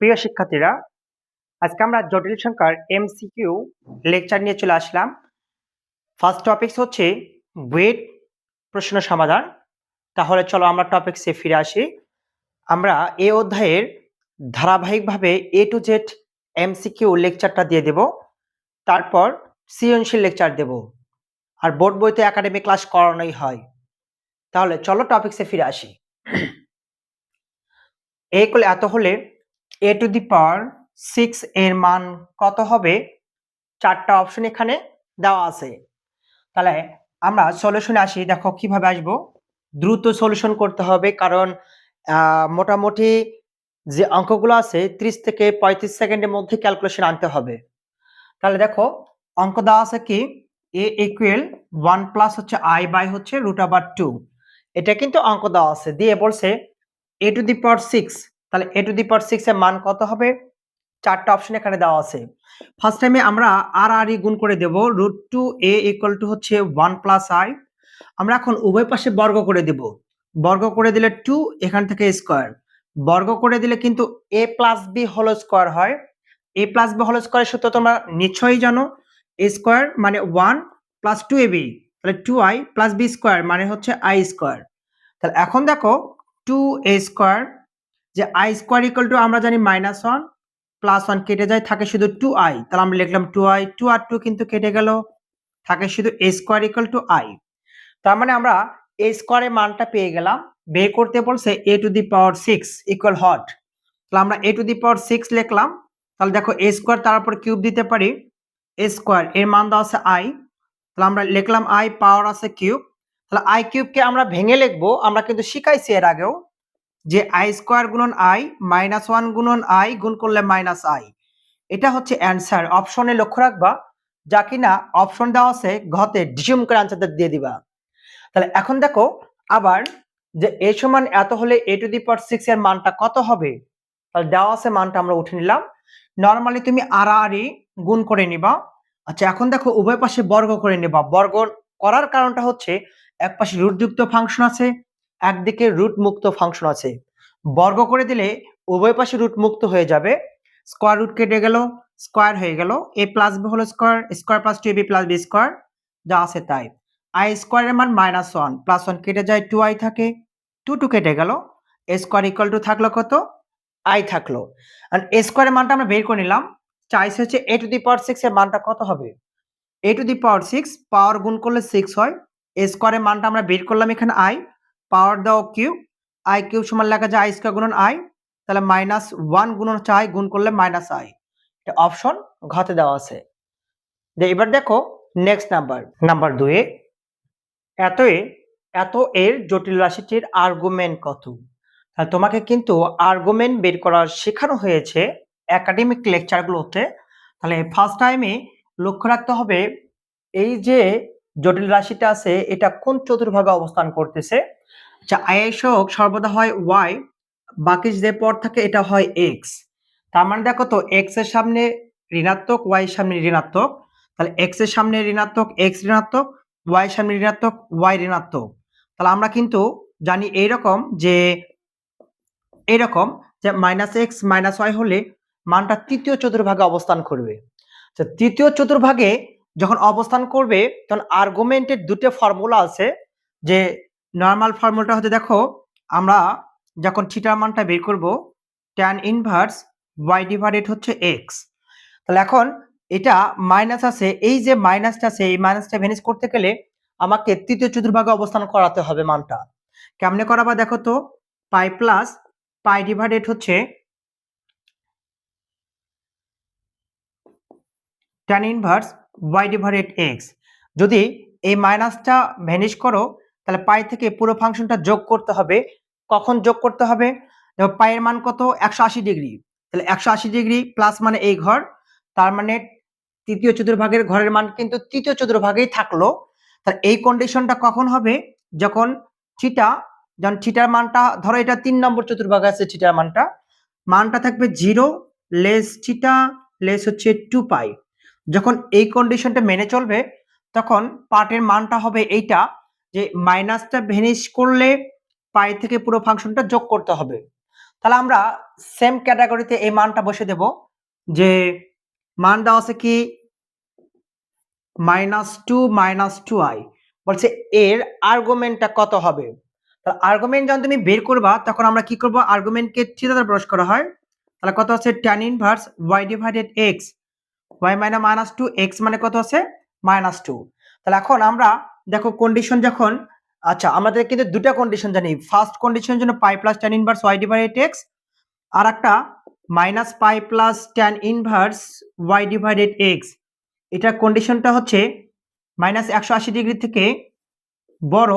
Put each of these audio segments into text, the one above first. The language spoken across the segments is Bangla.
প্রিয় শিক্ষার্থীরা, আজকে আমরা জটিল সংখ্যার এমসিকিউ লেকচার নিয়ে চলে আসলাম। ফার্স্ট টপিকস হচ্ছে ওয়েট প্রশ্ন সমাধান। তাহলে চলো আমরা টপিকসে ফিরে আসি। আমরা এ অধ্যায়ের ধারাবাহিকভাবে এ টু জেড এমসিকিউ লেকচারটা দিয়ে দেব। তারপর সৃজনশীল লেকচার দেব। আর বোর্ড বইতে একাডেমিক ক্লাস করানোই হয়। তাহলে চলো টপিক্সে ফিরে আসি। এ করলে এত হলে এ টু দি পাওয়ার সিক্স এর মান কত হবে? চারটা অপশন এখানে দেওয়া আছে। তাহলে আমরা সলিউশনে আসি, দেখো কীভাবে আসব? দ্রুত সলিউশন করতে হবে, কারণ মোটামুটি যে অঙ্কগুলো আছে, ত্রিশ থেকে পঁয়ত্রিশ সেকেন্ডের মধ্যে ক্যালকুলেশন আনতে হবে। তাহলে দেখো, অঙ্ক দেওয়া আছে কি? এ ইকুয়াল ওয়ান প্লাস হচ্ছে আই বাই হচ্ছে রুট আবার টু এটা কিন্তু অঙ্ক দেওয়া আছে, দিয়ে বলছে A to the power six তাহলে এ টু দি পাওয়ার সিক্স এর মান কত হবে? চারটা অপশন এখানে দেওয়া আছে। ফার্স্ট টাইমে আমরা আর আর ই গুণ করে দেব। Root two A equal to হচ্ছে ওয়ান প্লাস আই আমরা এখন উভয় পাশে বর্গ করে দেব। বর্গ করে দিলে টু এখান থেকে স্কোয়ার বর্গ করে দিলে কিন্তু A plus B whole square হয়। এ প্লাস বি হোল স্কোয়ারের সূত্র তোমরা নিশ্চয়ই জানো। এ স্কোয়ার মানে one plus two A B তাহলে two I plus B square মানে হচ্ছে আই স্কোয়ার তাহলে এখন দেখো টু এ স্কোয়ার যে আই স্কোয়ার ইকুয়াল টু আমরা জানি মাইনাস ওয়ান প্লাস ওয়ান কেটে যায়, থাকে শুধু টু আই তাহলে আমরা লিখলাম টু আই টু আর টু কিন্তু কেটে গেল, থাকে শুধু A square equal to I তার মানে আমরা এ স্কোয়ারের মানটা পেয়ে গেলাম, বের করতে বলছে A to the power six equal hot তাহলে আমরা এ টু দি পাওয়ার সিক্স লিখলাম, তাহলে দেখো এ স্কোয়ার তার উপর কিউব দিতে পারি এ স্কোয়ার এর মান দেওয়া আছে আই তাহলে আমরা লিখলাম আই পাওয়ার আছে কিউব তাহলে আই কিউবকে আমরা ভেঙে লিখব, আমরা কিন্তু শিখাইছি এর আগেও যে আই স্কোয়ার গুণন আই মাইনাস ওয়ান গুণন আই গুণ করলে মাইনাস আই এটা হচ্ছে অ্যান্সার অপশনে লক্ষ্য রাখবা, যা কিনা অপশন দেওয়া আছে ঘতে ডিসিউম করে আনসারটা দিয়ে দিবা। তাহলে এখন দেখো, আবার যে এ সমান এত হলে এ টু দি পাওয়ার সিক্স এর মানটা কত হবে? তাহলে দেওয়া আছে মানটা আমরা উঠে নিলাম। নর্মালি তুমি আড়াআড়ি গুণ করে নিবা। আচ্ছা এখন দেখো, উভয় পাশে বর্গ করে নিবা। বর্গ করার কারণটা হচ্ছে, এক পাশে রুটযুক্ত ফাংশন আছে একদিকে রুট মুক্ত ফাংশন আছে। বর্গ করে দিলে উভয় পাশে রুট মুক্ত হয়ে যাবে। স্কোয়ার রুট কেটে গেল স্কোয়ার হয়ে গেল। এ প্লাস বি হলো square square plus two B plus B square যা আছে তাই। আই স্কোয়ারের মান মাইনাস ওয়ান প্লাস ওয়ান কেটে যায় টু আই থাকে। টু টু কেটে গেল। এ স্কোয়ার ইকুয়াল টু থাকল কত? আই থাকল। আর এ স্কোয়ারের মানটা আমরা বের করে নিলাম। চাইছে হচ্ছে এ টু দি পাওয়ার সিক্স এর মানটা কত হবে? এ to the power six power গুণ করলে সিক্স হয়। এ স্কোয়ারের মানটা আমরা বের করলাম এখানে আই পাওয়ার দাও কিউ আই কিউব সমান লেখা যায় আই স্কোয়ার গুণন আই তাহলে মাইনাস ওয়ান গুণন হচ্ছে আই গুণ করলে মাইনাস আই এটা অপশন ঘতে দেওয়া আছে। এবার দেখো নেক্সট নাম্বার নাম্বার দুয়ে এত এ, এত এর জটিল রাশিটির আর্গুমেন্ট কত? তাহলে তোমাকে কিন্তু আর্গুমেন্ট বের করার শেখানো হয়েছে একাডেমিক লেকচারগুলোতে তাহলে ফার্স্ট টাইমে লক্ষ্য রাখতে হবে, এই যে জটিল রাশিটা আছে, এটা কোন চতুর্ভাগে অবস্থান করতেছে? আচ্ছা হোক সর্বদা হয় ওয়াই, বাকি যে পর থাকে এটা হয় এক্স। তার মানে দেখো তো, এক্সের সামনে ঋণাত্মক, ওয়াই এর সামনে ঋণাত্মক। তাহলে এক্সের সামনে ঋণাত্মক, এক্স ঋণাত্মক, ওয়াই এর সামনে ঋণাত্মক, ওয়াই ঋণাত্মক। তাহলে আমরা কিন্তু জানি এইরকম যে এইরকম যে মাইনাস এক্স মাইনাস ওয়াই হলে মানটা তৃতীয় চতুর্ভাগে অবস্থান করবে। তৃতীয় চতুর্ভাগে যখন অবস্থান করবে, তখন আর্গুমেন্টের দুটো ফর্মুলা আছে যে নর্মাল ফর্মুলাটা হচ্ছে দেখো, আমরা যখন থিটার মানটা বের করব ট্যান ইনভার্স ওয়াই ডিভাইডেড হচ্ছে এক্স তাহলে এখন এটা মাইনাস আছে, এই যে মাইনাসটা আছে, এই মাইনাসটা ভ্যানিশ করতে গেলে আমাকে তৃতীয় চতুর্ভাগে অবস্থান করাতে হবে মানটা। কেমনে করাবা দেখো তো? পাই প্লাস পাই ডিভাইডেড হচ্ছে tan inverse Y divided X যদি এই মাইনাসটা ভ্যানিশ করো, তাহলে পাই থেকে পুরো ফাংশনটা যোগ করতে হবে। কখন যোগ করতে হবে? দেখো পায়ের মান কত? একশো আশি ডিগ্রি। তাহলে একশো আশি ডিগ্রি প্লাস মানে এই ঘর। তার মানে তৃতীয় চতুর্ভাগের ঘরের মান কিন্তু তৃতীয় চতুর্ভাগেই থাকল। তাহলে এই কন্ডিশনটা কখন হবে? যখন থিটা যখন থিটার মানটা, ধরো এটা তিন নম্বর চতুর্ভাগে আছে থিটার মানটা। মানটা থাকবে জিরো লেস থিটা লেস হচ্ছে টু পাই যখন এই কন্ডিশনটা মেনে চলবে, তখন পার্টের মানটা হবে এইটা, যে মাইনাসটা ভেনিশ করলে পাই থেকে পুরো ফাংশনটা যোগ করতে হবে। তাহলে আমরা সেম ক্যাটাগরিতে এই মানটা বসে দেব, যে মান দেওয়া আছে কি? Minus two minus two I বলছে এর আর্গুমেন্টটা কত হবে? তাহলে আর্গুমেন্ট যখন তুমি বের করবা, তখন আমরা কি করব? আর্গুমেন্টকে থ্রি দ্বারা প্রকাশ করা হয়। তাহলে কত আছে? Tan inverse Y divided X Y minus minus two X মানে কত আছে? মাইনাস টু তাহলে এখন আমরা দেখো কন্ডিশন যখন আচ্ছা আমাদের কিন্তু দুটা কন্ডিশন জানি। ফার্স্ট কন্ডিশনের জন্য pi plus tan inverse Y divided X আর একটা minus pi plus tan inverse Y divided X এটা কন্ডিশনটা হচ্ছে মাইনাস একশো আশি ডিগ্রি থেকে বড়,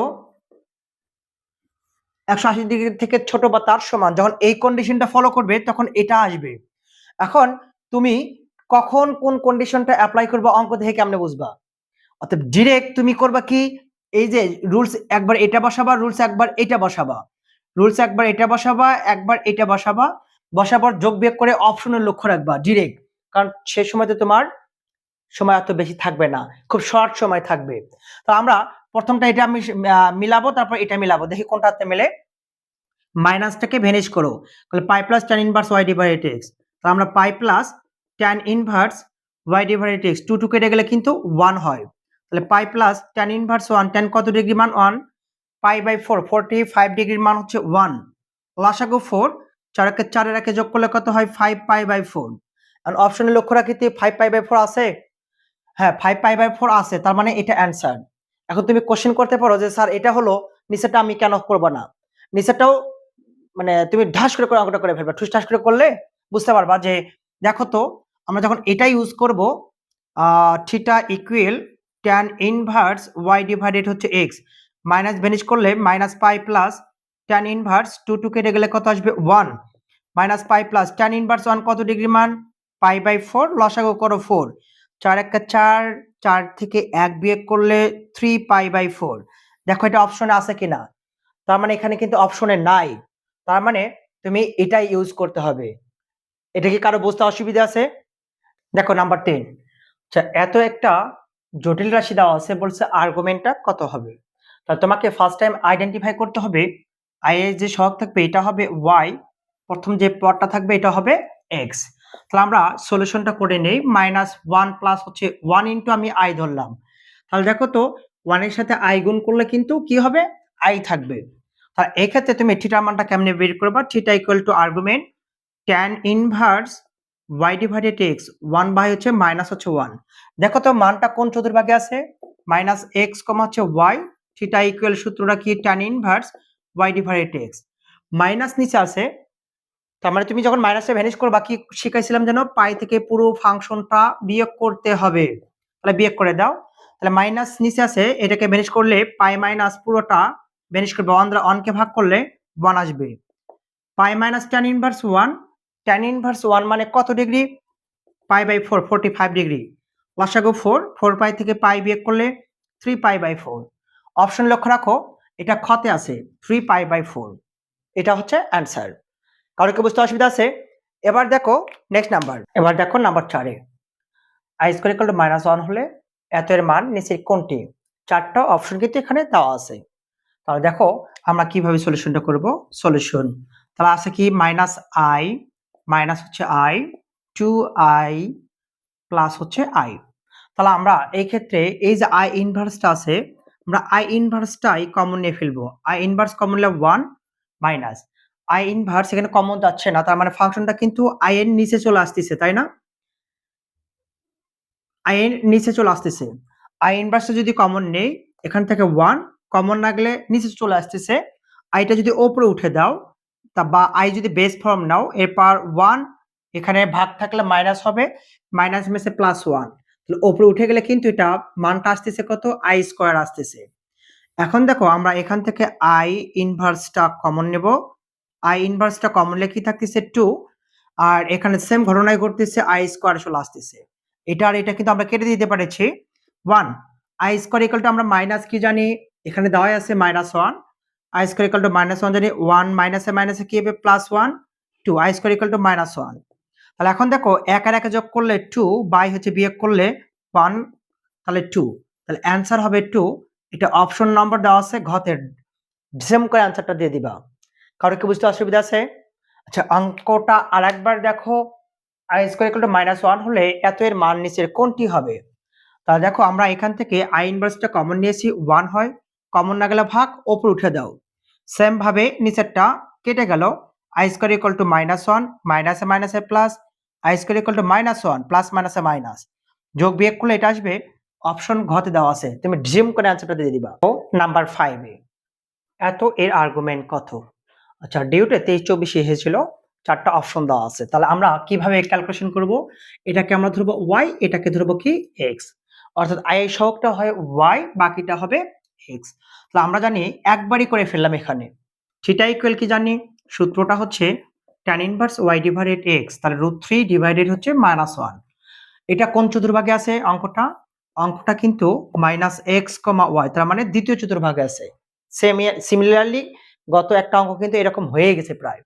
একশো আশি ডিগ্রি থেকে ছোট বা তার সমান। যখন এই কন্ডিশনটা ফলো করবে, তখন এটা আসবে। এখন তুমি কখন কোন কন্ডিশনটা অ্যাপ্লাই করবে, অঙ্ক দেখে কেমনে বুঝবা? অর্থাৎ ডিরেক্ট তুমি করবা কি? এই যে রুলস একবার এটা বসাবা রুলস একবার এটা বসাবা। রুলস একবার এটা বসাবা, একবার এটা বসাবা। বসাবার যোগ বিয়োগ করে অপশনের লক্ষ্য রাখবা ডিরেক্ট কারণ সে সময়তে তোমার সময় এত বেশি থাকবে না, খুব শর্ট সময় থাকবে। তো আমরা প্রথমটা এটা আমি মিলাবো, তারপর এটা মিলাবো। দেখি কোনটাতে মেলে। মাইনাসটাকে ভেনিশ করো। তাহলে pi plus tan inverse Y divided X তাহলে আমরা pi plus tan inverse Y divided X two two কেটে গেলে কিন্তু ওয়ান হয়। তাহলে pi plus tan inverse one tan কত ডিগ্রি মান? One pi by four forty five ডিগ্রির মান হচ্ছে ওয়ান লাসাগু ফোর চারকে চারের একে যোগ করলে কত হয়? ফাইভ পাই বাই ফোর আর অপশনে লক্ষ্য রাখিতে ফাইভ পাই বাই ফোর আছে? হ্যাঁ ফাইভ পাই বাই ফোর আছে, তার মানে এটা অ্যান্সার এখন তুমি কোশ্চেন করতে পারো যে, স্যার, এটা হলো, নিচেরটা আমি কেন করব না? নিচেরটাও মানে তুমি ঢাস করে করে অঙ্কটা করে ফেলবে। ঠুস ঠাস করে করলে বুঝতে পারবা যে দেখো তো, আমরা যখন এটা ইউজ করব theta equal tan inverse Y divided হচ্ছে এক্স মাইনাস ভেনিশ করলে minus pi plus tan inverse two two কেটে গেলে কত আসবে? One minus pi plus tan inverse one কত ডিগ্রি মান? পাই বাই ফোর লসাগু করো ফোর চার একটা চার চার থেকে এক বিয়োগ করলে থ্রি পাই বাই ফোর দেখো এটা অপশনে আছে কিনা? তার মানে এখানে কিন্তু অপশনে নাই। তার মানে তুমি এটাই ইউজ করতে হবে। এটা কি কারও বুঝতে অসুবিধা আছে? দেখো নাম্বার টেন আচ্ছা এত একটা জটিল রাশি দেওয়া আছে, বলছে আর্গুমেন্টটা কত হবে? তা তোমাকে ফার্স্ট টাইম আইডেন্টিফাই করতে হবে আই এর যে সহগ থাকবে, এটা হবে ওয়াই প্রথম যে পদটা থাকবে, এটা হবে এক্স তাহলে আমরা সলিউশনটা করে নেই মাইনাস ওয়ান প্লাস হচ্ছে ওয়ান ইন্টু আমি আই ধরলাম। তাহলে দেখো তো ওয়ানের সাথে আই গুণ করলে কিন্তু কি হবে? আই থাকবে। তাহলে এক্ষেত্রে তুমি থিটার মানটা কেমনে বের করবা? Theta equal to argument tan inverse Y divided X one by হচ্ছে মাইনাস হচ্ছে ওয়ান দেখো তো মানটা কোন চতুর্ভাগে আছে? মাইনাস এক্স কমা হচ্ছে ওয়াই থিটা ইকুয়াল সূত্রটা কি? Tan inverse Y divided X minus নিচে আছে, তার মানে তুমি যখন মাইনাসে ভ্যানিশ করবা, কি শিখাইছিলাম যেন? পাই থেকে পুরো ফাংশনটা বিয়োগ করতে হবে। তাহলে বিয়োগ করে দাও। তাহলে মাইনাস নিচে আছে, এটাকে ভ্যানিশ করলে পাই মাইনাস পুরোটা ভ্যানিশ করবে। ওয়ান দ্বারা ওয়ানকে ভাগ করলে ওয়ান আসবে। Pi minus tan inverse one tan inverse one মানে কত degree pi by four forty five degree লসাগু ফোর ফোর পাই থেকে পাই বিয়োগ করলে three pi by four option লক্ষ্য রাখো, এটা খতে আছে থ্রি পাই বাই ফোর এটা হচ্ছে অ্যান্সার কারও কি বুঝতে অসুবিধা আছে? এবার দেখো নেক্সট নাম্বার এবার দেখো নাম্বার চারে I square equal to minus one হলে এত এর মান নিচে কোনটি? চারটা অপশন কিন্তু এখানে দেওয়া আছে। তাহলে দেখো আমরা কীভাবে সলিউশনটা করব? সলিউশন তাহলে আছে কি? মাইনাস আই মাইনাস হচ্ছে আই টু আই প্লাস হচ্ছে আই তাহলে আমরা এই ক্ষেত্রে এই যে আই ইনভার্সটা আছে, আমরা আই ইনভার্সটাই কমন নিয়ে ফেলব। আই ইনভার্স কমন নিলে ওয়ান মাইনাস আই ইনভার্স এখানে কমন যাচ্ছে না, তার মানে ফাংশনটা কিন্তু আই এর নিচে চলে আসতেছে, তাই না? আই এর নিচে চলে আসতেছে। আই ইনভার্সটা যদি কমন নেই, এখান থেকে ওয়ান কমন না গেলে নিচে চলে আসতেছে। আইটা যদি ওপরে উঠে দাও তা বা আই যদি বেস ফর্ম নাও, এরপর ওয়ান এখানে ভাগ থাকলে মাইনাস হবে মাইনাস মেসে প্লাস ওয়ান তাহলে ওপরে উঠে গেলে কিন্তু এটা মানটা আসতেছে কত? আই স্কোয়ার আসতেছে। এখন দেখো, আমরা এখান থেকে আই ইনভার্সটা কমন নেব। আই ইনভার্সটা কমন লেখি থাকতেছে? টু আর এখানে সেম ঘটনায় ঘটতেছে আই স্কোয়ার চলে আসতেছে। এটা আর এটা কিন্তু আমরা কেটে দিতে পারেছি। One I square equal to আমরা মাইনাস কি জানি? এখানে দেওয়াই আছে minus one I square equal to minus one জানি ওয়ান মাইনাসে মাইনাসে কি হবে? Plus one two I square equal to minus one তাহলে এখন দেখো এক আর একে যোগ করলে টু বাই হচ্ছে বিয়োগ করলে ওয়ান তাহলে টু তাহলে অ্যান্সার হবে টু এটা অপশন নম্বর দেওয়া আছে ঘতের। সেম করে অ্যান্সারটা দিয়ে দিবা। কারও কি বুঝতে অসুবিধা আছে? আচ্ছা অঙ্কটা আরেকবার দেখো। I square equal to minus one হলে এত এর মান নিচের কোনটি হবে? তা দেখো আমরা এখান থেকে আই ইনভার্সটা কমন নিয়েছি ওয়ান হয়। কমন না গেলে ভাগ, ওপর উঠে দাও। সেম ভাবে নিচেরটা কেটে গেল। I square equal to minus one মাইনাসে মাইনাসে plus I square equal to minus one plus মাইনাসে মাইনাস যোগ বিয়োগ করলে এটা আসবে অপশন ঘতে দেওয়া আছে। তুমি ড্রিম করে অ্যান্সারটা দিয়ে দিবা। ও নাম্বার ফাইভে এত এর আর্গুমেন্ট কত? আচ্ছা ডিউটে তেইশ চব্বিশে এসেছিল, চারটা অপশন দেওয়া আছে। তাহলে আমরা কীভাবে ক্যালকুলেশন করব? এটাকে আমরা ধরবো ওয়াই এটাকে ধরবো কি? এক্স অর্থাৎ আই এর সহগটা হয় ওয়াই বাকিটা হবে এক্স তাহলে আমরা জানি একবারই করে ফেললাম এখানে। থিটা ইকুয়াল কি জানি? সূত্রটা হচ্ছে tan inverse Y divided X তাহলে রুট থ্রি ডিভাইডেড হচ্ছে মাইনাস ওয়ান এটা কোন চতুর্ভাগে আছে অঙ্কটা? অঙ্কটা কিন্তু মাইনাস এক্স কমা ওয়াই তার মানে দ্বিতীয় চতুর্ভাগে আছে। সেম সিমিলারলি গত একটা অঙ্ক কিন্তু এরকম হয়ে গেছে প্রায়।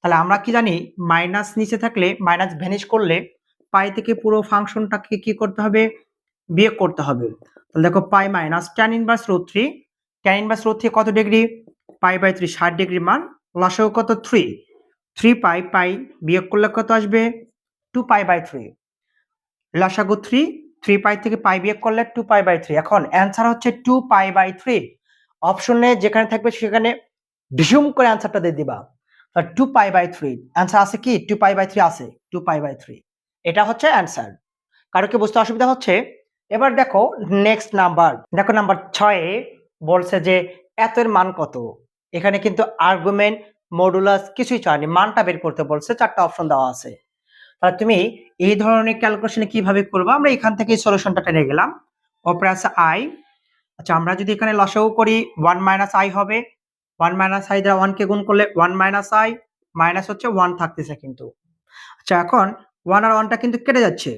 তাহলে আমরা কি জানি? মাইনাস নিচে থাকলে মাইনাস ভ্যানিশ করলে পাই থেকে পুরো ফাংশনটাকে কি করতে হবে? বিয়োগ করতে হবে। তাহলে দেখো pi minus tan inverse root three tan inverse root three কত ডিগ্রি পাই বাই থ্রি ষাট ডিগ্রি মান। লসাগু কত? থ্রি থ্রি পাই পাই বিয়োগ করলে কত আসবে? টু পাই বাই থ্রি লসাগু থ্রি থ্রি পাই থেকে পাই বিয়োগ করলে টু পাই বাই থ্রি এখন অ্যান্সার হচ্ছে টু পাই বাই থ্রি অপশনে যেখানে থাকবে সেখানে ডিসুম করে অ্যান্সারটা দিয়ে দিবা। Two pi by three answer আছে কি? টু পাই বাই থ্রি আছে। টু পাই বাই থ্রি এটা হচ্ছে অ্যান্সার কারও কি বুঝতে অসুবিধা হচ্ছে? এবার দেখো নেক্সট নাম্বার দেখো নাম্বার ছয়ে বলছে যে, এতের মান কত? এখানে কিন্তু আর্গুমেন্ট মডুলাস কিছুই চায়নি, মানটা বের করতে বলছে, চারটা অপশন দেওয়া আছে। তাহলে তুমি এই ধরনের ক্যালকুলেশনে কীভাবে করব? আমরা এখান থেকে সলিউশনটা টেনে গেলাম ওপরে আছে আই আচ্ছা আমরা যদি এখানে লসাগু করি ওয়ান মাইনাস আই হবে। ওয়ান মাইনাস আই দ্বারা ওয়ানকে গুণ করলে ওয়ান মাইনাস আই মাইনাস হচ্ছে ওয়ান থাকতেছে কিন্তু। আচ্ছা এখন ওয়ান আর ওয়ানটা কিন্তু কেটে যাচ্ছে।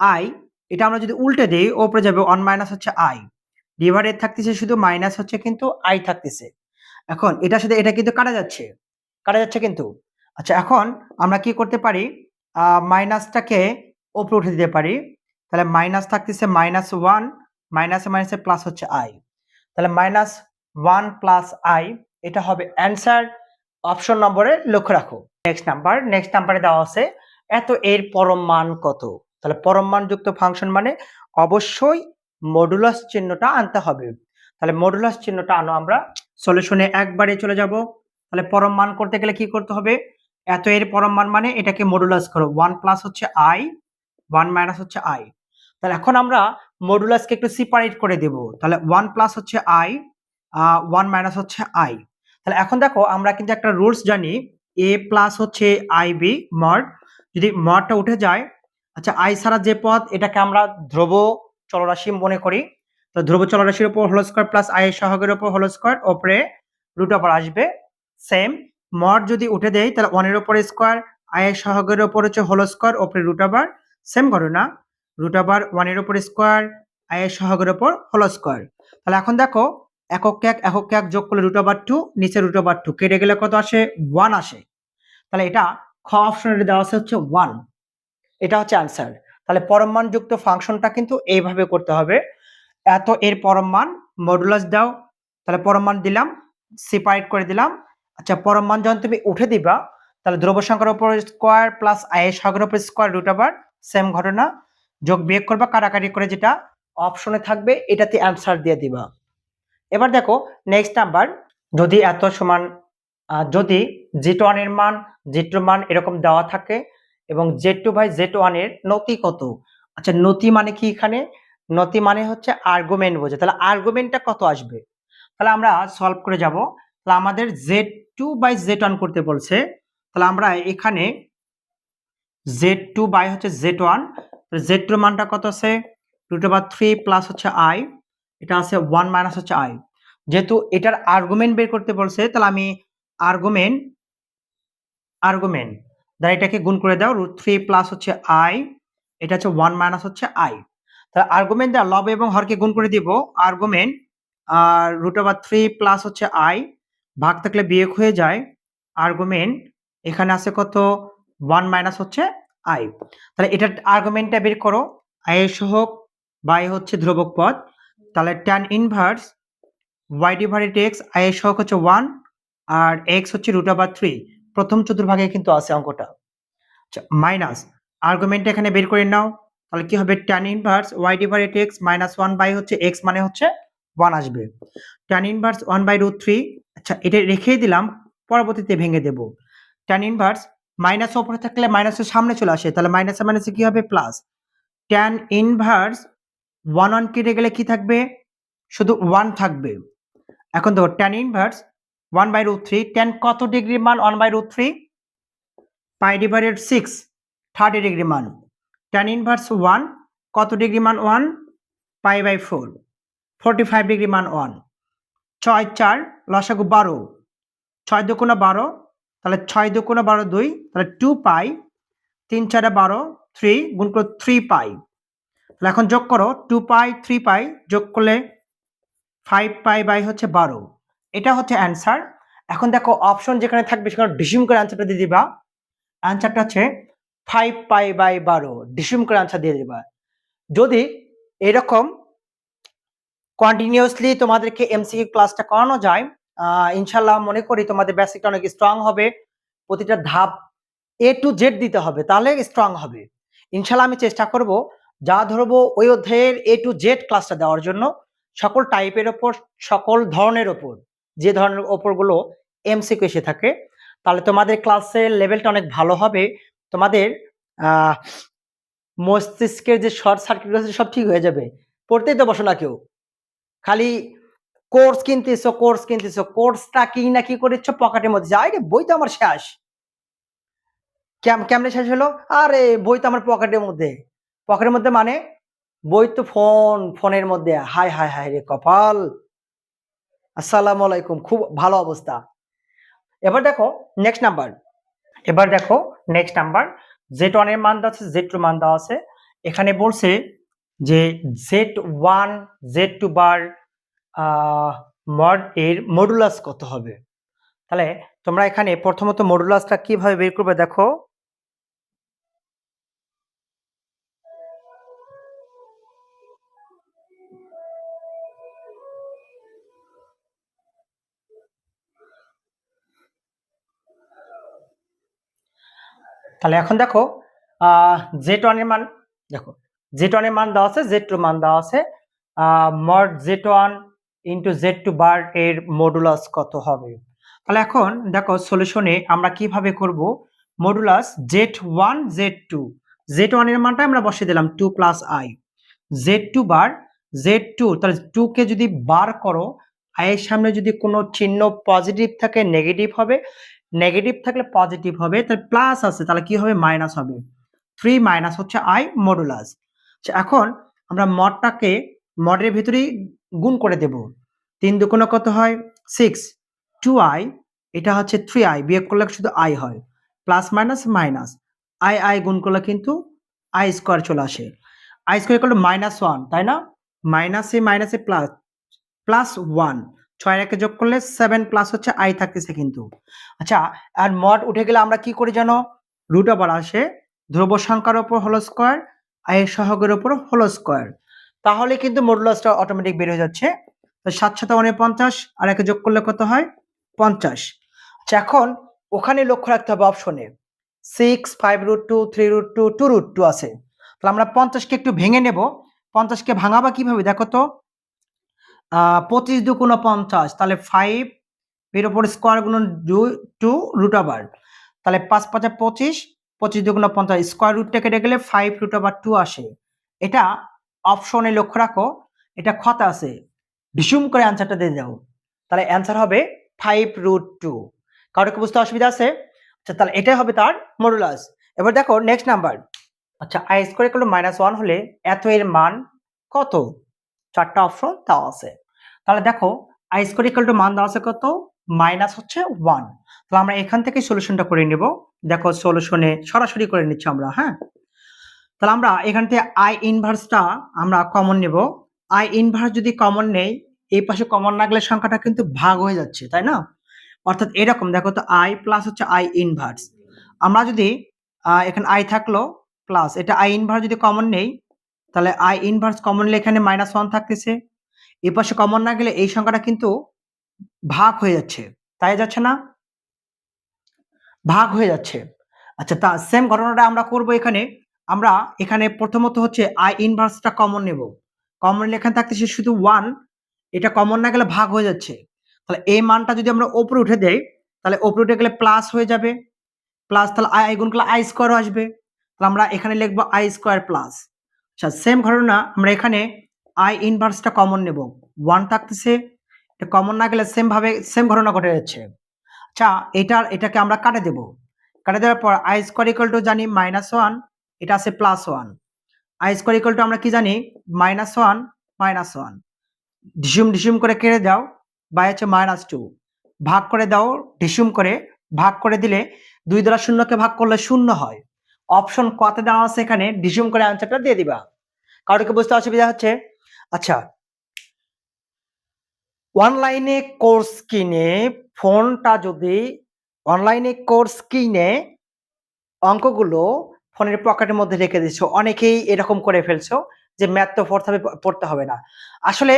আই এটা আমরা যদি উল্টে দিই, ওপরে যাবে ওয়ান মাইনাস হচ্ছে আই ডিভাইডেড থাকতেছে শুধু মাইনাস হচ্ছে কিন্তু আই থাকতেছে। এখন এটার সাথে এটা কিন্তু কাটা যাচ্ছে। কাটা যাচ্ছে কিন্তু। আচ্ছা এখন আমরা কি করতে পারি? মাইনাসটাকে ওপরে উঠে দিতে পারি। তাহলে মাইনাস থাকতেছে মাইনাস ওয়ান মাইনাসে মাইনাসে প্লাস হচ্ছে আই তাহলে মাইনাস ওয়ান প্লাস আই এটা হবে অ্যান্সার অপশন নম্বরে লক্ষ্য রাখো। নেক্সট নাম্বার নেক্সট নাম্বারে দেওয়া আছে, এত এর পরম মান কত? তাহলে পরম মানযুক্ত ফাংশন মানে অবশ্যই মডুলাস চিহ্নটা আনতে হবে। তাহলে মডুলাস চিহ্নটা আনো আমরা। সলিউশনে একবারে চলে যাব। তাহলে পরম মান করতে গেলে কি করতে হবে? এত এর পরম মান মানে এটাকে মডুলাস করো। ওয়ান প্লাস হচ্ছে আই ওয়ান মাইনাস হচ্ছে আই তাহলে এখন আমরা মডুলাসকে একটু সিপারেট করে দেব। তাহলে ওয়ান প্লাস হচ্ছে আই ওয়ান মাইনাস হচ্ছে আই তাহলে এখন দেখো, আমরা কিন্তু একটা রুলস জানি। এ প্লাস হচ্ছে আই বি মড যদি মডটা উঠে যায় আচ্ছা আই ছাড়া যে পদ এটাকে আমরা ধ্রুব চলরাশি মনে করি। তো ধ্রুব চলরাশির উপর হোল স্কোয়ার প্লাস আই সহগের উপর হোল স্কোয়ার ওপরে রুট ওপর আসবে। সেম মড যদি উঠে দেয় তাহলে ওয়ানের উপরে স্কোয়ার আই সহগের উপর হচ্ছে হোল স্কোয়ার ওপরে রুট ওভার সেম ঘটনা রুট ওভার ওয়ানের উপর স্কোয়ার আই সহগের উপর হোল স্কোয়ার তাহলে এখন দেখো, একক এক একক এক যোগ করলে রুট ওভার টু নিচে রুট ওভার টু কেটে গেলে কত আসে? ওয়ান আসে। তাহলে এটা খ অপশনে দেওয়া আছে হচ্ছে ওয়ান এটা হচ্ছে আনসার তাহলে পরম মান যুক্ত ফাংশনটা কিন্তু এইভাবে করতে হবে। এত এর পরম মান মডুলাস দাও, তাহলে পরম মান দিলাম সেপারেট করে দিলাম। আচ্ছা পরম মান যখন তুমি উঠে দিবা, তাহলে দ্রব্য সংখ্যার উপর স্কোয়ার প্লাস আয়ের সংখ্যার উপর স্কোয়ার রুট আবার সেম ঘটনা। যোগ বিয়োগ করবা, কাটাকাটি করে যেটা অপশনে থাকবে, এটাতে অ্যান্সার দিয়ে দিবা। এবার দেখো নেক্সট নাম্বার যদি এত সমান যদি জেট ওয়ানের মান জেট টু মান এরকম দেওয়া থাকে এবং জেড টু বাই জেড ওয়ানের নতি কত? আচ্ছা নতি মানে কি এখানে? নতি মানে হচ্ছে আর্গুমেন্ট বোঝে। তাহলে আর্গুমেন্টটা কত আসবে? তাহলে আমরা সলভ করে যাব। তাহলে আমাদের z two by z one করতে বলছে। তাহলে আমরা এখানে জেড টু বাই হচ্ছে জেড ওয়ান জেড টু মানটা কত আছে? রুট ওভার থ্রি প্লাস হচ্ছে আই এটা আছে ওয়ান মাইনাস হচ্ছে আই যেহেতু এটার আর্গুমেন্ট বের করতে বলছে, তাহলে আমি আর্গুমেন্ট আর্গুমেন্ট দ্বারা এটাকে গুণ করে দাও রুট থ্রি প্লাস হচ্ছে আই এটা হচ্ছে ওয়ান মাইনাস হচ্ছে আই তাহলে আর্গুমেন্ট দেওয়া লব এবং হরকে গুণ করে দিব। আর্গুমেন্ট আর রুট ওভার থ্রি প্লাস হচ্ছে আই ভাগ থাকলে বিয়োগ হয়ে যায়। আর্গুমেন্ট এখানে আছে কত? ওয়ান মাইনাস হচ্ছে আই তাহলে এটার আর্গুমেন্টটা বের করো। আই সহক বাই হচ্ছে ধ্রুবক পদ। তাহলে tan inverse y divided x i সহক হচ্ছে ওয়ান আর এক্স হচ্ছে রুট ওভার থ্রি প্রথম চতুর্ভাগে কিন্তু আছে অঙ্কটা। আচ্ছা মাইনাস আর্গুমেন্ট এখানে বের করে নাও। তাহলে কি হবে? Tan inverse y divided x minus one by হচ্ছে এক্স মানে হচ্ছে ওয়ান আসবে। Tan inverse one by root three আচ্ছা এটা রেখেই দিলাম, পরবর্তীতে ভেঙে দেব। ট্যান ইনভার্স মাইনাস ওপরে থাকলে মাইনাসের সামনে চলে আসে, তাহলে মাইনাসে মাইনাসে কি হবে? Plus tan inverse one one কেটে গেলে কি থাকবে? শুধু ওয়ান থাকবে। এখন দেখো tan inverse one by root three. Tan কত ডিগ্রি মান? One by root three. Pi divided six, thirty degree মান। টেন ইনভার্স ওয়ান, কত ডিগ্রি মান? One. Pi by four, forty five degree মান? ওয়ান। ছয় চার, লসাগু বারো। ছয় দুকোনা বারো, তাহলে ছয় দুকোনা বারো দুই, তাহলে টু পাই। তিন চারে বারো, থ্রি, গুণ করো থ্রি পাই। তাহলে এখন যোগ করো, টু পাই, থ্রি পাই, যোগ করলে ফাইভ পাই বাই হচ্ছে বারো। এটা হচ্ছে অ্যান্সার এখন দেখো অপশন যেখানে থাকবে সেখানে ডিসিম করে অ্যান্সারটা দিয়ে দিবা। অ্যান্সারটা হচ্ছে ফাইভ পাই বাই বারো। ডিসিম করে অ্যান্সার দিয়ে দিবা। যদি এরকম কন্টিনিউয়াসলি তোমাদেরকে এমসিকিউ ক্লাসটা করানো যায় ইনশাল্লাহ মনে করি তোমাদের বেসিকটা অনেক স্ট্রং হবে। প্রতিটা ধাপ এ টু জেড দিতে হবে, তাহলে স্ট্রং হবে। ইনশাল্লাহ আমি চেষ্টা করব যা ধরবো ওই অধ্যায়ের এ টু জেড ক্লাসটা দেওয়ার জন্য। সকল টাইপের ওপর, সকল ধরনের ওপর। যে ধরনের ওপরগুলো এমসিকিউ এসে থাকে, তাহলে তোমাদের ক্লাসের লেভেলটা অনেক ভালো হবে। তোমাদের মস্তিষ্কের যে শর্ট সার্কিট আছে, সব ঠিক হয়ে যাবে। পড়তেই তো বসো না কেউ। খালি কোর্স কিনতেছো কোর্স কিনতেছো কোর্সটা কি না কি করেছ, পকেটের মধ্যে যাই রে বই তো আমার শেষ। কেম কেমনে শেষ হলো? আরে, বই তো আমার পকেটের মধ্যে। পকেটের মধ্যে মানে বই তো ফোন, ফোনের মধ্যে। হাই হাই হাই রে কপাল। আসসালামু আলাইকুম, খুব ভালো অবস্থা। এবার দেখো নেক্সট নাম্বার এবার দেখো নেক্সট নাম্বার জেড ওয়ানের মান দেওয়া আছে জেড টু মান দেওয়া আছে। এখানে বলছে যে z one z two bar mod এর মডুলাস কত হবে? তাহলে তোমরা এখানে প্রথমত মডুলাসটা কীভাবে বের করবে দেখো। তাহলে এখন দেখো জেড ওয়ানের মান, দেখো জেড ওয়ানের মান দেওয়া আছে জেড টু মান দেওয়া আছে mod z one into z two bar এর মডুলাস কত হবে? তাহলে এখন দেখো সলিউশনে আমরা কীভাবে করব? Modulus z one z two z ওয়ানের মানটা আমরা বসিয়ে দিলাম two plus i z two bar z two তাহলে টু কে যদি বার করো আয়ের সামনে যদি কোনো চিহ্ন পজিটিভ থাকে নেগেটিভ হবে নেগেটিভ থাকলে পজিটিভ হবে, তাহলে প্লাস আছে, তাহলে কি হবে? মাইনাস হবে। থ্রি মাইনাস হচ্ছে আই মডুলাস এখন আমরা মডটাকে, মডের ভিতরেই গুণ করে দেব। তিন দুগুণ কত হয়? সিক্স টু আই এটা হচ্ছে থ্রি আই বিয়োগ করলে শুধু আই হয়। Plus minus minus i i গুণ করলে কিন্তু আই স্কোয়ার চলে আসে। আই স্কোয়ার করলে মাইনাস ওয়ান তাই না? মাইনাসে মাইনাসে প্লাস প্লাস ওয়ান ছয় একে যোগ করলে সেভেন প্লাস হচ্ছে আই থাকতেছে কিন্তু। আচ্ছা আর মড উঠে গেলে আমরা কি করি জানো? রুট আবার আসে, ধ্রুব সংখ্যার ওপর হলো স্কোয়ার আয়ের সহগের ওপর হলো স্কোয়ার তাহলে কিন্তু মডুলাসটা অটোমেটিক বের হয়ে যাচ্ছে। সাত সাত পঞ্চাশ, আর একে যোগ করলে কত হয়? পঞ্চাশ। আচ্ছা এখন ওখানে লক্ষ্য রাখতে হবে অপশনে six five root two three root two two root two আছে। তাহলে আমরা পঞ্চাশকে একটু ভেঙে নেব। পঞ্চাশকে ভাঙাবা কীভাবে? দেখো তো। পঁচিশ দু কোনো পঞ্চাশ, তাহলে ফাইভ এর উপর স্কোয়ার গুণ টু রুট আবার তাহলে পাঁচ পাঁচা পঁচিশ পঁচিশ দুগুণ পঞ্চাশ স্কোয়ার রুটটা কেটে গেলে ফাইভ রুট আবার টু আসে। এটা অপশনে লক্ষ্য রাখো, এটা খতা আছে। ডিসুম করে অ্যান্সারটা দিয়ে দাও। তাহলে অ্যান্সার হবে ফাইভ রুট টু কারও কি বুঝতে অসুবিধা আছে? আচ্ছা তাহলে এটাই হবে তার মডুলাস এবার দেখো নেক্সট নাম্বার আচ্ছা আই স্কোয়ার করলে মাইনাস ওয়ান হলে এত এর মান কত? চারটা অপশন দেওয়া আছে। তাহলে দেখো আই স্কোয়ার ইকাল টু মান দেওয়া আছে কত? মাইনাস হচ্ছে ওয়ান তাহলে আমরা এখান থেকে সলিউশনটা করে নিব। দেখো সলিউশনে সরাসরি করে নিচ্ছি আমরা হ্যাঁ? তাহলে আমরা এখান থেকে আই ইনভার্সটা আমরা কমন নেব। আই ইনভার্স যদি কমন নেই, এই পাশে কমন না গেলে সংখ্যাটা কিন্তু ভাগ হয়ে যাচ্ছে, তাই না? অর্থাৎ এরকম, দেখো তো আই প্লাস হচ্ছে আই ইনভার্স আমরা যদি এখানে আই থাকল প্লাস এটা আই ইনভার্স যদি কমন নেই তাহলে আই ইনভার্স কমন নিলে এখানে মাইনাস ওয়ান থাকতেছে। এই পাশে কমন না গেলে এই সংখ্যাটা কিন্তু ভাগ হয়ে যাচ্ছে। তাই যাচ্ছে না? ভাগ হয়ে যাচ্ছে। আচ্ছা তা সেম ঘটনাটা আমরা করব এখানে। আমরা এখানে প্রথমত হচ্ছে আই ইনভার্সটা কমন নেব। কমন এখানে থাকতেছে শুধু ওয়ান এটা কমন না গেলে ভাগ হয়ে যাচ্ছে। তাহলে এই মানটা যদি আমরা ওপরে উঠে দেই, তাহলে ওপরে উঠে গেলে প্লাস হয়ে যাবে। প্লাস তাহলে আই গুণ করলে আই স্কোয়ার আসবে। তাহলে আমরা এখানে লিখব আই স্কোয়ার প্লাস আচ্ছা সেম ঘটনা আমরা এখানে আই ইনভার্সটা কমন নেব। ওয়ান থাকতেছে, এটা কমন না গেলে সেম ভাবে সেম ঘটনা ঘটে যাচ্ছে। আচ্ছা এটার, এটাকে আমরা কাটে দেব। কাটে দেওয়ার পর আই স্কোয়ার ইকুয়াল টু জানি মাইনাস ওয়ান এটা আছে plus one i square equal to আমরা কি জানি? মাইনাস ওয়ান মাইনাস ওয়ান ঢিসুম ঢিসুম করে কেড়ে দাও বাই হচ্ছে মাইনাস টু ভাগ করে দাও ঢিসুম করে, ভাগ করে দিলে দুই দ্বারা শূন্যকে ভাগ করলে শূন্য হয়। অপশন কতে দেওয়া আছে এখানে ঢিসুম করে আনসারটা দিয়ে দিবা। কারোকে বুঝতে অসুবিধা হচ্ছে? আচ্ছা। অনলাইনে কোর্স কিনে ফোনটা যদি অনলাইনে কোর্স কিনে, অঙ্কগুলো ফোনের পকেটের মধ্যে রেখে দিচ্ছ অনেকেই এরকম করে ফেলছো যে ম্যাথ তো পড়তে হবে পড়তে হবে না। আসলে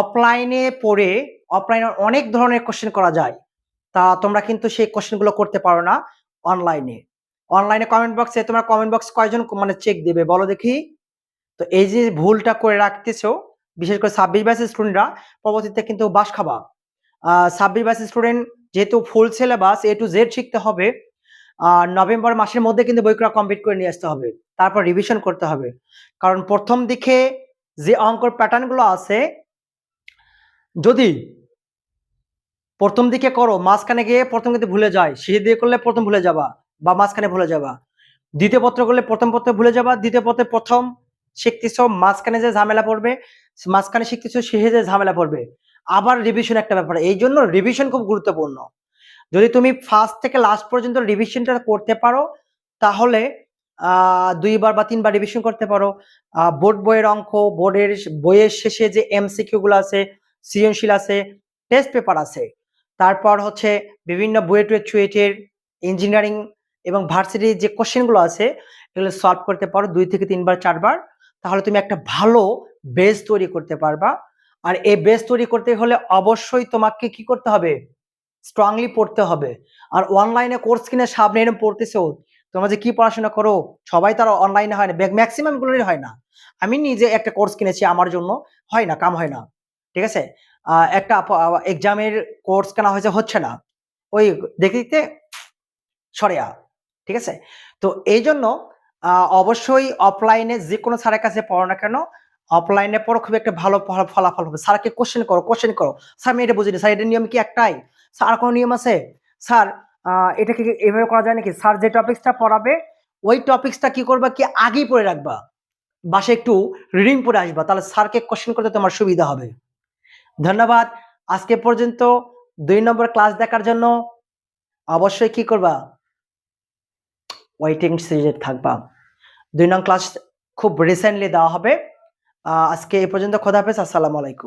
অফলাইনে পড়ে অফলাইনে অনেক ধরনের কোশ্চেন করা যায়। তা তোমরা কিন্তু সেই কোশ্চেনগুলো করতে পারো না অনলাইনে অনলাইনে কমেন্ট বক্সে তোমার কমেন্ট বক্স কয়জন মানে চেক দেবে বলো দেখি? তো এই যে ভুলটা করে রাখতেছো বিশেষ করে ছাব্বিশ বাইশের স্টুডেন্টরা পরবর্তীতে কিন্তু বাস খাবা। ছাব্বিশ বাইশের স্টুডেন্ট যেহেতু full syllabus A to Z শিখতে হবে আহ, নভেম্বর মাসের মধ্যে কিন্তু বইগুলো কমপ্লিট করে নিয়ে আসতে হবে। তারপর রিভিশন করতে হবে। কারণ প্রথম দিকে যে অঙ্কর প্যাটার্নগুলো আছে যদি প্রথম দিকে করো মাঝখানে গিয়ে প্রথম কিন্তু ভুলে যায় শেষ দিয়ে করলে প্রথম ভুলে যাবা। বা মাঝখানে ভুলে যাবা। দ্বিতীয় পত্র করলে প্রথম পত্রে ভুলে যাবা, দ্বিতীয় পত্রে প্রথম শিখতেছ, মাঝখানে যে ঝামেলা পড়বে, মাঝখানে শিখতেছ, শেষে যে ঝামেলা পড়বে। আবার রিভিশন একটা ব্যাপার, এই জন্য রিভিশন খুব গুরুত্বপূর্ণ। যদি তুমি ফার্স্ট থেকে লাস্ট পর্যন্ত রিভিশনটা করতে পারো, তাহলে দুইবার বা তিনবার রিভিশন করতে পারো। বোর্ড বইয়ের অঙ্ক বোর্ডের বইয়ের শেষে যে এমসিকিউ গুলো আছে, সৃজনশীল আছে টেস্ট পেপার আছে। তারপর হচ্ছে বিভিন্ন বুয়েট চুয়েটের ইঞ্জিনিয়ারিং এবং ভার্সিটির যে কোশ্চেনগুলো আছে, এগুলো সলভ করতে পারো দুই থেকে তিনবার, চারবার। তাহলে তুমি একটা ভালো বেস তৈরি করতে পারবা। আর এই বেস তৈরি করতে হলে অবশ্যই তোমাকে কি করতে হবে? স্ট্রংলি পড়তে হবে। আর অনলাইনে কোর্স কিনে সামনে এরকম পড়তেছো, তোমরা যে কি পড়াশোনা করো, সবাই তারা অনলাইনে হয় না। ম্যাক্সিমাম গুলোরই হয় না। আমি নিজে একটা কোর্স কিনেছি আমার জন্য, হয় না, কাম হয় না। ঠিক আছে? একটা এক্সামের কোর্স কেনা হয়েছে, হচ্ছে না। ওই, দেখতে দেখতে সরেয়া ঠিক আছে? তো এই জন্য অবশ্যই অফলাইনে যে কোনো স্যারের কাছে পড়ো না কেন অফলাইনে পড়ো খুব একটা ভালো ফলাফল হবে। স্যারকে কোশ্চেন করো কোশ্চেন করো। স্যার আমি এটা বুঝিনি। স্যার এটার নিয়ম কি একটাই? স্যার, আর কোনো নিয়ম আছে? স্যার এটা কি এভাবে করা যায় নাকি? স্যার যে টপিক্সটা পড়াবে, ওই টপিক্সটা কি করবা কি আগেই পড়ে রাখবা? বাসে একটু রিডিং পড়ে আসবা, তাহলে স্যারকে কোশ্চেন করতে তোমার সুবিধা হবে। ধন্যবাদ। আজকে পর্যন্ত দুই নম্বর ক্লাস দেখার জন্য। অবশ্যই কি করবা? ওয়েটিং সিরিজে থাকবা। দুই নং ক্লাস খুব রিসেন্টলি দেওয়া হবে। আজকে এ পর্যন্ত খোদাফেজ আসসালামু আলাইকুম।